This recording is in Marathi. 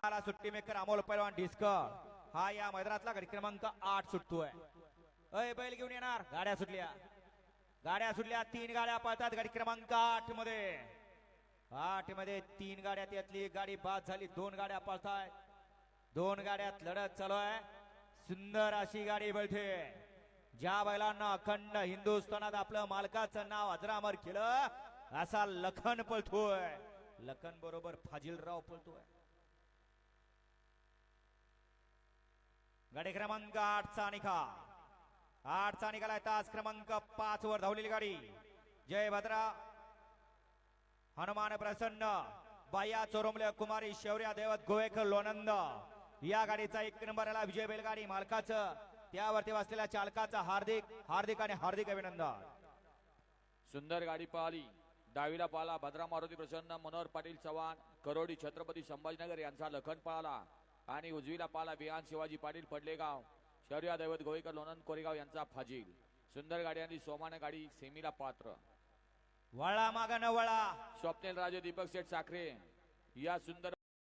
आला सुट्टी मेकर अमोल पैलवान ढिसकर हा या मैदानातला गडी क्रमांक आठ सुटतोय अय बैल घेऊन येणार। गाड्या सुटल्या। गाड्या सुटल्या तीन गाड्या पळतात गाडी क्रमांक आठमध्ये। आठमध्ये तीन गाड्या त्यातली एक गाडी बाद झाली दोन गाड्या पळतायत दोन गाड्यात लढत चालू आहे। सुंदर अशी गाडी बळते ज्या बैलांना अखंड हिंदुस्थानात आपलं मालकाचं नाव अजरामर केलं असा लखन पळतोय। लखन बरोबर फाजिलराव पळतोय। गाडी क्रमांक आठचा निकाल आठचा निकाल आहे तास क्रमांक पाच वर धावलेली गाडी. जय भद्रा. हनुमान प्रसन्न. बाया चोरमले कुमारी शौर्या देवत गोवेकर लोनंद या गाडीचा एक नंबरला विजय बैलगाडी मालकाचं. त्यावरती बसलेल्या चालकाचा हार्दिक हार्दिक आणि हार्दिक अभिनंदन. सुंदर गाडी पाहिली. डावीला पाला भद्रा मारुती प्रसन्न मनोहर पाटील चव्हाण करोडी छत्रपती संभाजीनगर यांचा लखन पळाला. आणि उजवीला पाला विहान शिवाजी पाटील पडलेगाव. शौर्या दैवत गोवेकर लोणंद कोरेगाव यांचा फाजील. सुंदर गाडी आणि सोमान गाडी सेमीला पात्र. वळा माग न वळा. स्वप्नील राजे दीपक शेठ साखरे. या सुंदर